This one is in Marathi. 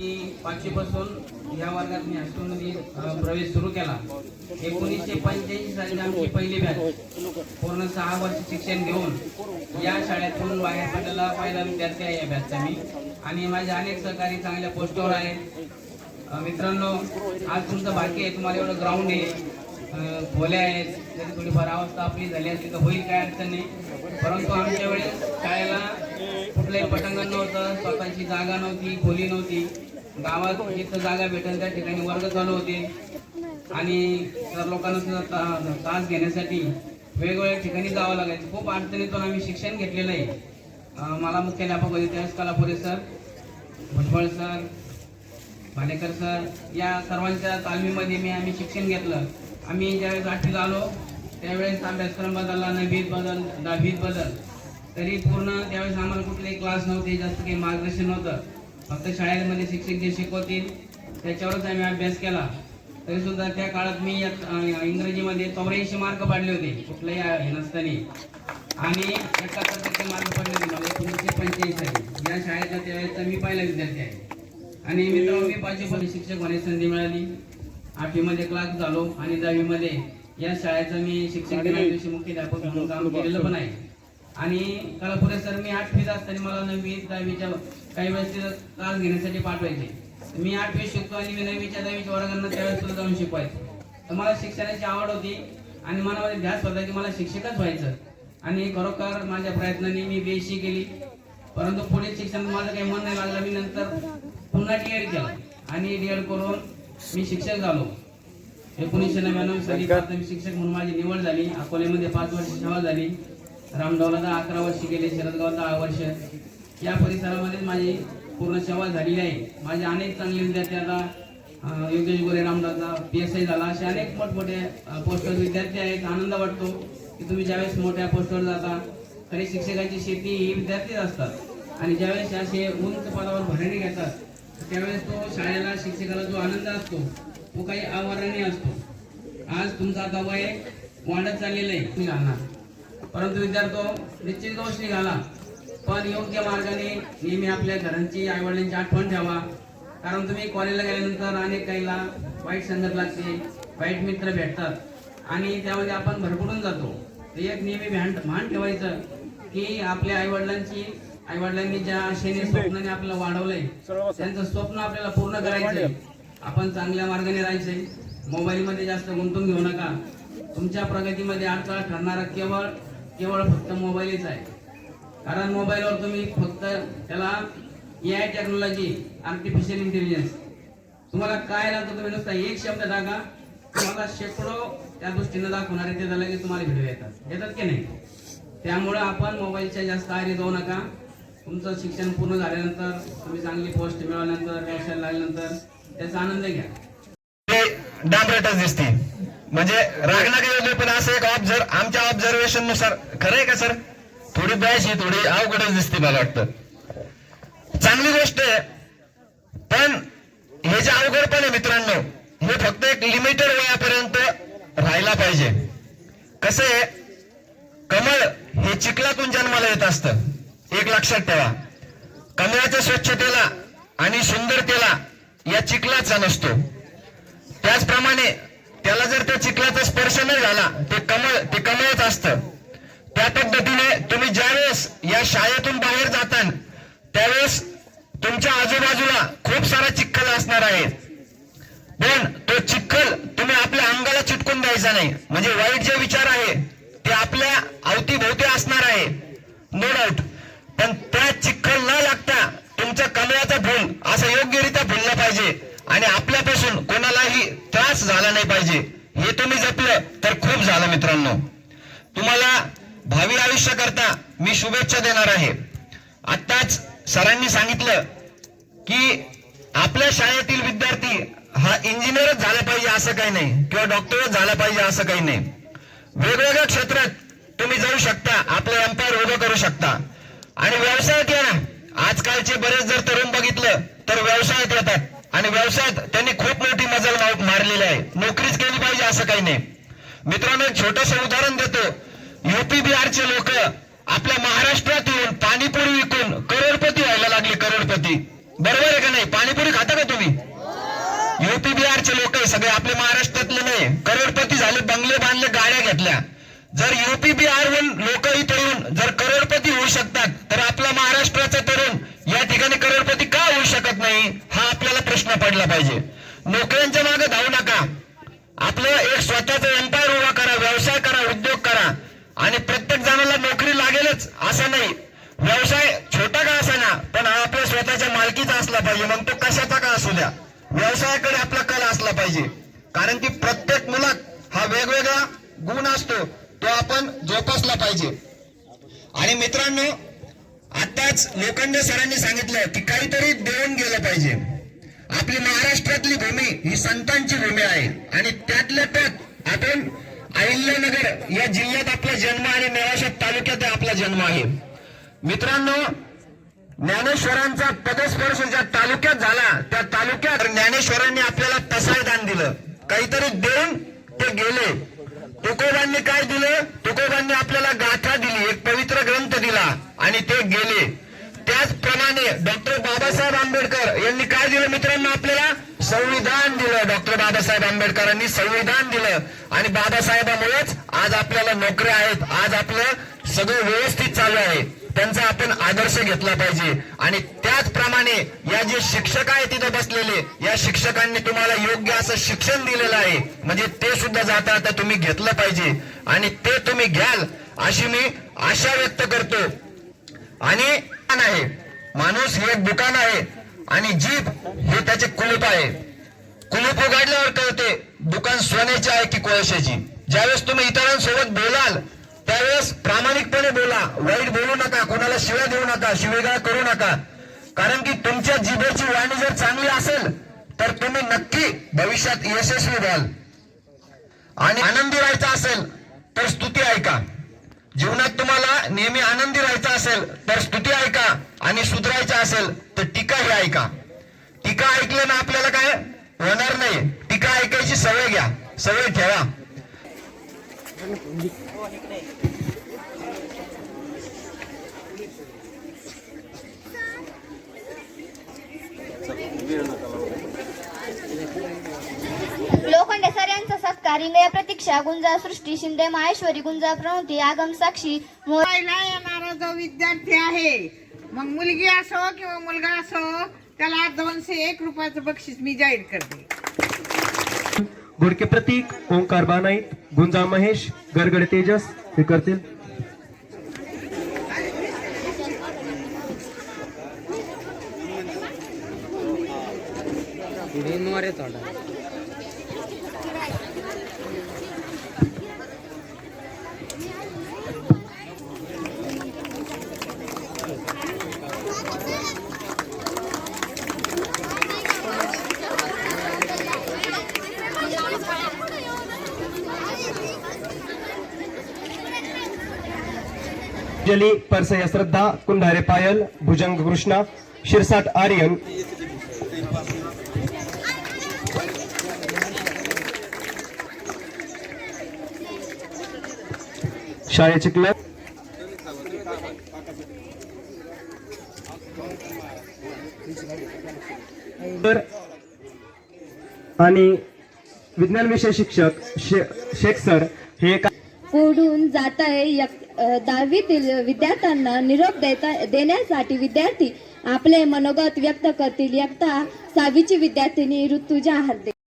मी पाचवीपासून या वर्गात मी हायस्कूलमध्ये प्रवेश सुरू केला. एकोणीसशे पंच्याऐंशी साली आमची पहिली बॅच पूर्ण सहा वर्ष शिक्षण घेऊन या शाळेतून बाहेर पडलेला पहिला विद्यार्थी आहे या बॅचचा मी. आणि माझे अनेक सहकारी चांगल्या पोस्टवर आहेत. मित्रांनो आज तुमचं भाग्य आहे तुम्हाला एवढं ग्राउंड आहे. खोल्या आहेत. जरी थोडीफार अवस्था आपली झाली असली तर होईल काय अडचण नाही. परंतु आमच्या वेळेस शाळेला कुठलंही पटंगण नव्हतं स्वतःची जागा नव्हती खोली नव्हती. गावात जिथं जागा भेटेल त्या ठिकाणी वर्ग चालू होते. आणि तर लोकांना सुद्धा ता- तास घेण्यासाठी वेगवेगळ्या ठिकाणी जावं लागायचं. खूप अडचणीतून आम्ही शिक्षण घेतलेलं आहे. मला मुख्याध्यापक होते त्यावेळेस Kalapure sir Bhujbal sir Bhalekar sir. या सर्वांच्या तालमीमध्ये मी आम्ही शिक्षण घेतलं. आम्ही ज्यावेळेस आठवीला आलो त्यावेळेस अभ्यासक्रम बदलला नववीत बदल दहावीत बदल. तरी पूर्ण त्यावेळेस आम्हाला कुठलेही क्लास नव्हते जास्त काही मार्गदर्शन नव्हतं. फक्त शाळेमध्ये शिक्षक जे शिकवतील त्याच्यावरच आम्ही अभ्यास केला. तरी सुद्धा त्या काळात मी इंग्रजीमध्ये चौऱ्याऐंशी मार्क पाडले होते कुठल्याही हे नसताना. आणि एकाहत्तर टक्के मार्क पडले होते मला एकोणीसशे पंच्याऐंशी या शाळेचा त्यावेळेचा मी पहिला विद्यार्थी आहे. आणि मित्रांनो मी पाचवीमध्ये शिक्षक होण्याची संधी मिळाली. आठवीमध्ये क्लास झालो आणि दहावीमध्ये या शाळेचा मी शिक्षक दिनादिवशी मुख्याध्यापक म्हणून काम केलेलं पण आहे. आणि कलापुरे सर मी आठवीत असताना मला नववी दहावीच्या काही वेळेस क्लास घेण्यासाठी पाठवायचे. मी आठवी शिकतो आणि मी नववीच्या दहावीच्या वर्गांना त्यावेळेस तुला जाऊन शिकवायचो. तर मला शिक्षणाची आवड होती आणि मनामध्ये ध्यास होता की मला शिक्षकच व्हायचं. आणि खरोखर माझ्या प्रयत्नांनी मी बीएससी केली. परंतु पुढे शिक्षण माझं काही मन नाही लागलं. मी नंतर पुन्हा डीएड केलं. आणि डीएड करून मी शिक्षक झालो. एकोणीसशे नव्याण्णव साली प्राथमिक शिक्षक म्हणून माझी निवड झाली. अकोल्यामध्ये पाच वर्ष सेवा झाली. रामगावला अकरा वर्ष गेले शरदगाव दहा वर्ष. या परिसरामध्ये माझी पूर्ण सेवा झालेली आहे. माझे अनेक चांगले विद्यार्थी आता योगेश गोरे रामदासचा पी एस आय झाला. असे अनेक मोठमोठे पोस्टवर विद्यार्थी आहेत. आनंद वाटतो की तुम्ही ज्यावेळेस मोठ्या पोस्टवर जाता खरी शिक्षकाची शेती ही विद्यार्थीच असतात. आणि ज्यावेळेस असे उंच पदावर भरणी घेतात त्यावेळेस तो शाळेला शिक्षकाला जो आनंद असतो तो काही आवाराने असतो. आज तुमचा आता वय वाढत चाललेलं आहे. तुम्ही घालणार परंतु विद्यार्थी निश्चित दोष निघाला पण योग्य मार्गाने नेहमी आपल्या घरांची आईवडिलांची आठवण ठेवा. कारण तुम्ही कॉलेजला गेल्यानंतर अनेक काहीला वाईट संगत लागते वाईट मित्र भेटतात. आणि त्यामध्ये आपण भरपडून जातो. तर एक नेहमी भान भान ठेवायचं की आपल्या आईवडिलांची आईवडिलांनी ज्या आशेने स्वप्नाने आपल्याला वाढवलंय त्यांचं स्वप्न आपल्याला पूर्ण करायचंय. आपण चांगल्या मार्गाने राहायचंय. मोबाईल मध्ये जास्त गुंतून घेऊ नका. तुमच्या प्रगतीमध्ये अडथळा ठरणारा केवळ केवळ फक्त मोबाईलच आहे. कारण मोबाईलवर तुम्ही फक्त त्याला A I technology artificial intelligence तुम्हाला काय लागतं तुम्ही नुसता एक शब्द टाका तुम्हाला शेकडो त्या दृष्टीनं दाखवणारे ते झालं की तुम्हाला व्हिडिओ येतात. येतात की नाही? त्यामुळं आपण मोबाईलच्या जास्त आहारी जाऊ नका. तुमचं शिक्षण पूर्ण झाल्यानंतर तुम्ही चांगली पोस्ट मिळवल्यानंतर व्यवसाय लागल्यानंतर त्याचा आनंद घ्या. डांबरटच दिसते म्हणजे रागला गेलो पण असं एक ऑब्झर्व आमच्या ऑब्झर्वेशननुसार खरं आहे का सर? थोडी बॅच ही थोडी अवघडच दिसते मला वाटतं. चांगली गोष्ट आहे पण हे जे अवघड पण आहे मित्रांनो हे फक्त एक लिमिटेड वयापर्यंत राहायला पाहिजे. कसं आहे कमळ हे चिखलातून जन्माला येत असतं. एक लक्षात ठेवा. कमळाच्या स्वच्छतेला आणि सुंदरतेला या चिखलाचा नसतो. त्याचप्रमाणे त्याला जर त्या चिखलाचा स्पर्श नाही झाला ते कमळ ते कमळच असतं. त्या पद्धतीने तुम्ही ज्यावेळेस या शाळेतून बाहेर जातान त्यावेळेस तुमच्या आजूबाजूला खूप सारा चिखल असणार आहे. पण तो चिखल तुम्ही आपल्या अंगाला चिटकून द्यायचा नाही. म्हणजे वाईट जे विचार आहे ते आपल्या अवतीभोवती असणार आहे. नो डाऊट पण त्या चिखल न लागता तुमचा कमळाचा फुल असं योग्यरित्या फुललं पाहिजे. आणि आपल्यापासून असं झालं झाला नाही पाहिजे. हे तुम्ही जपलं तर खूप झालं मित्रांनो. तुम्हाला भावी आयुष्याकरता मी शुभेच्छा देणार आहे. आत्ताच सरांनी सांगितलं की आपल्या शाळेतील विद्यार्थी हा इंजिनियरच झाला पाहिजे असं काही नाही किंवा डॉक्टरच झाला पाहिजे असं काही नाही. वेगवेगळ्या क्षेत्रात तुम्ही जाऊ शकता आपले एम्पायर उभं करू शकता. आणि व्यवसायात या ना. आजकालचे बरेच जर तरुण बघितलं तर व्यवसायात येतात. आणि व्यवसायात त्यांनी खूप मोठी मजल मारलेली आहे. नोकरीच केली पाहिजे असं काही नाही. मित्रांनो एक छोटस उदाहरण देतो. युपी बिहारचे लोक आपल्या महाराष्ट्रात येऊन पाणीपुरी विकून करोडपती व्हायला लागले करोडपती. बरोबर आहे का नाही? पाणीपुरी खाता का तुम्ही? युपी बिहारचे लोक सगळे आपले महाराष्ट्रातले नाही. करोडपती झाले बंगले बांधले गाड्या घेतल्या. जर युपी बिहारहून लोक इथे येऊन जर करोडपती होऊ शकतात तर आपला महाराष्ट्राचा तरुण या ठिकाणी करोडपती का होऊ शकत नाही हा आपल्याला लागला पाहिजे. नोकऱ्यांच्या मागे धावू नका. आपलं एक स्वतःचा एम्पायर उभा करा व्यवसाय करा उद्योग करा. आणि प्रत्येक जणाला नोकरी लागेलच असं नाही. व्यवसाय छोटा का असाना पण हा आपल्या स्वतःच्या मालकीचा असला पाहिजे. मग तो कशाचा का असू द्या? व्यवसायाकडे आपला कल असला पाहिजे. कारण की प्रत्येक मुलात हा वेगवेगळा गुण असतो तो आपण जोपासला पाहिजे. आणि मित्रांनो आताच लोखंडे सरांनी सांगितलं की काहीतरी देऊन गेलं पाहिजे. आपली महाराष्ट्रातली भूमी ही संतांची भूमी आहे. आणि त्यातल्या त्यात आपण अहिल्यानगर या जिल्ह्यात आपला जन्म आणि नेवाशा तालुक्यात आपला जन्म आहे. मित्रांनो ज्ञानेश्वरांचा पदस्पर्श ज्या तालुक्यात झाला त्या तालुक्यात ज्ञानेश्वरांनी आपल्याला पसायदान दिलं. काहीतरी देऊन ते गेले. तुकोबांनी काय दिलं तुकोबांनी आपल्याला गाथा दिली एक पवित्र ग्रंथ दिला आणि ते गेले त्याचप्रमाणे डॉक्टर बाबासाहेब आंबेडकर यांनी काय दिलं मित्रांनो आपल्याला संविधान दिलं डॉक्टर बाबासाहेब आंबेडकरांनी संविधान दिलं. आणि बाबासाहेबामुळेच आज आपल्याला नोकऱ्या आहेत. आज आपलं सगळं व्यवस्थित चालू आहे. त्यांचा आपण आदर्श घेतला पाहिजे. आणि त्याचप्रमाणे या जे शिक्षक आहे तिथे बसलेले या शिक्षकांनी तुम्हाला योग्य असं शिक्षण दिलेलं आहे. म्हणजे ते सुद्धा जाता आता तुम्ही घेतलं पाहिजे. आणि ते तुम्ही घ्याल अशी मी आशा व्यक्त करतो. आणि आहे. माणूस हे एक दुकान आहे. आणि जीभ हे त्याचे कुलूप आहे. कुलूप उघडल्यावर कळते दुकान सोन्याची आहे की कोळशाची. ज्यावेळेस तुम्ही इतरांसोबत बोलाल त्यावेळेस प्रामाणिकपणे बोला वाईट बोलू नका कोणाला शिव्या देऊ नका शिवेगाळ करू नका. कारण की तुमच्या जिभेची वाणी जर चांगली असेल तर तुम्ही नक्की भविष्यात यशस्वी व्हाल. आणि आनंदी राहायचं असेल तर स्तुती ऐका. जीवनात तुम्हाला नेहमी आनंदी राहायचं असेल तर स्तुती ऐका. आणि सुधरायचं असेल तर टीका ही ऐका. टीका ऐकलं ना आपल्याला काय? होणार नाही. टीका ऐकायची सवय घ्या. सवय ठेवा. लोखंडे सर यांचा सत्कार. इंगया प्रतीक्षा गुंजा सृष्टी शिंदे माहेश्वरी गुंजा प्रणती आगम साक्षी मोर पहिला येणारा जो विद्यार्थी आहे. मग मुलगी असो किंवा मुलगा असो त्याला दोनशे एक रुपयाचं बक्षीस मी जाहीर करते. घोडके प्रतीक ओंकार बानाईत गुंजा महेश गरगडे तेजस हे करतील. अंजली परसय श्रद्धा कुंडारे पायल भुजंग कृष्णा शिरसाट आर्यन. शाळे क्लब. तर आणि विज्ञान विषय शिक्षक शे- शेख सर हे का पुढून जात आहे दहावीतील विद्यार्थ्यांना निरोप देता देण्यासाठी विद्यार्थी आपले मनोगत व्यक्त करतील. यत्ता सहावीची विद्यार्थिनी ऋतुजा हरदे.